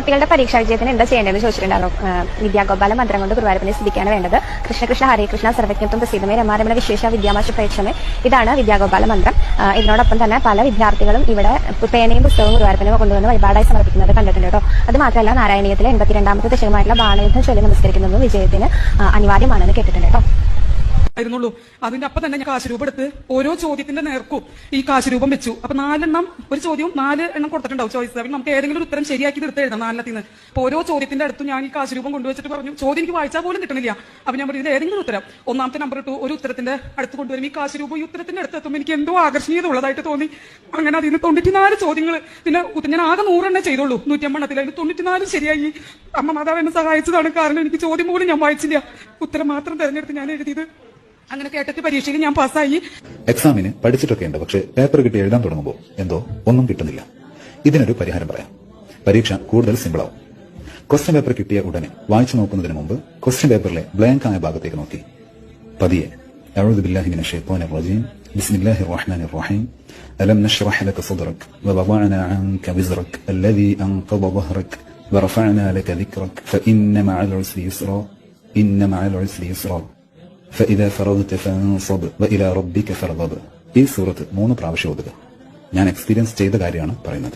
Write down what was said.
കുട്ടികളുടെ പരീക്ഷാ വിജയത്തിന് എന്താ ചെയ്യേണ്ടതെന്ന് ചോദിച്ചിട്ടുണ്ടായിരുന്നു. വിദ്യാഗോപാല മന്ത്രം കൊണ്ട് ഗുരുവായൂരപ്പനെ സ്തുതിക്കാണ് വേണ്ടത്. കൃഷ്ണകൃഷ്ണ ഹരേ കൃഷ്ണ സർവജ്ഞത്വം പ്രസിദ്ധമേ രമാരമണ വിശേഷ വിദ്യാമാശ പ്രേക്ഷമേ ഇതാണ് വിദ്യാഗോപാല മന്ത്രം. ഇതിനോടൊപ്പം തന്നെ പല വിദ്യാർത്ഥികളും ഇവിടെ പേനയും പുസ്തകവും ഗുരുവായൂരപ്പനെ കൊണ്ടുവന്ന് വഴിപാടായി സമർപ്പിക്കുന്നത് കണ്ടിട്ടുണ്ട് കേട്ടോ. അത് മാത്രമല്ല നാരായണീയത്തിലെ എൺപത്തിരണ്ടാമത്തെ ദശകമായിട്ടുള്ള ബാണയുദ്ധം ചൊല്ലി നമസ്കരിക്കുന്നതും വിജയത്തിന് അനിവാര്യമാണെന്ന് കേട്ടിട്ടുണ്ട് കേട്ടോ. ആയിരുന്നുള്ളൂ. അതിന്റെ അപ്പൊ തന്നെ ഞാൻ കാശ് രൂപ എടുത്ത് ഓരോ ചോദ്യത്തിന്റെ നേർക്കും ഈ കാശ് രൂപം വെച്ചു. അപ്പൊ നാലെണ്ണം ഒരു ചോദ്യവും നാല് എണ്ണം കൊടുത്തിട്ടുണ്ടാവും ചോയ്സ്. നമുക്ക് ഏതെങ്കിലും ഒരു ഉത്തരം ശരിയാക്കി എടുത്ത് എഴുതാം നാലെണ്ണത്തിൽ നിന്ന് അപ്പൊ ഓരോ ചോദ്യത്തിന്റെ അടുത്ത് ഞാൻ ഈ കാശ് രൂപം കൊണ്ടുവച്ചിട്ട് പറഞ്ഞു ചോദ്യം എനിക്ക് വായിച്ചാൽ പോലും കിട്ടണില്ല. അപ്പൊ ഞാൻ പറഞ്ഞു ഏതെങ്കിലും ഉത്തരം? ഒന്നാമത്തെ നമ്പർ ഇട്ടു ഒരു ഉത്തരത്തിന്റെ അടുത്ത് കൊണ്ടുവരും. ഈ കാശ് രൂപം ഈ ഉത്തരത്തിന്റെ അടുത്ത് എത്തുമ്പോൾ എനിക്ക് എന്തോ ആകർഷണീയത ഉള്ളതായിട്ട് തോന്നി. അങ്ങനെ അതിൽ നിന്ന് തൊണ്ണൂറ്റിനാല് ചോദ്യങ്ങൾ പിന്നെ ഞാൻ ആകെ നൂറെണ്ണേ ചെയ്തോളൂ നൂറ്റമ്പണ്ണത്തിൽ അതിന് തൊണ്ണൂറ്റിനാല് ശരിയായി. അമ്മ മാതാവ് എന്നെ സഹായിച്ചതാണ്. കാരണം എനിക്ക് ചോദ്യം പോലും ഞാൻ വായിച്ചില്ല. ഉത്തരം മാത്രം തെരഞ്ഞെടുത്ത് ഞാൻ എഴുതിയത് അങ്ങനെ കേട്ടിട്ട് പരീക്ഷയിൽ ഞാൻ പാസ്സായി എക്സാമിന് പഠിച്ചിട്ടൊക്കെ ഉണ്ട് പക്ഷേ പേപ്പർ കിട്ടി എഴുതാൻ തുടങ്ങുമ്പോൾ എന്തോ ഒന്നും കിട്ടുന്നില്ല ഇതിനൊരു പരിഹാരം പറയാം പരീക്ഷ കൂടുതൽ സിമ്പിളാവും ക്വസ്റ്റ്യൻ പേപ്പർ കിട്ടിയ ഉടനെ വായിച്ചു നോക്കുന്നതിന് മുമ്പ് ക്വസ്റ്റ്യൻ പേപ്പറിലെ ബ്ലാങ്ക് ആയ ഭാഗത്തേക്ക് നോക്കി പതിയെ أعوذ بالله من الشيطان الرجيم بسم الله الرحمن الرحيم ألم نشرح لك صدرك ووضعنا عنك وزرك الذي أنقض ظهرك ورفعنا لك ذكرك فإن مع العسر يسرا إن مع العسر يسرا ഫഇദ ഫറഗ്ത ഫൻസബ് വഇല ربك ഫർഗബ് ഈ സൂറത്ത് മൂന്ന് പ്രാവശ്യം ഓതുക. ഞാൻ എക്സ്പീരിയൻസ് ചെയ്ത കാര്യമാണ് പറയുന്നത്.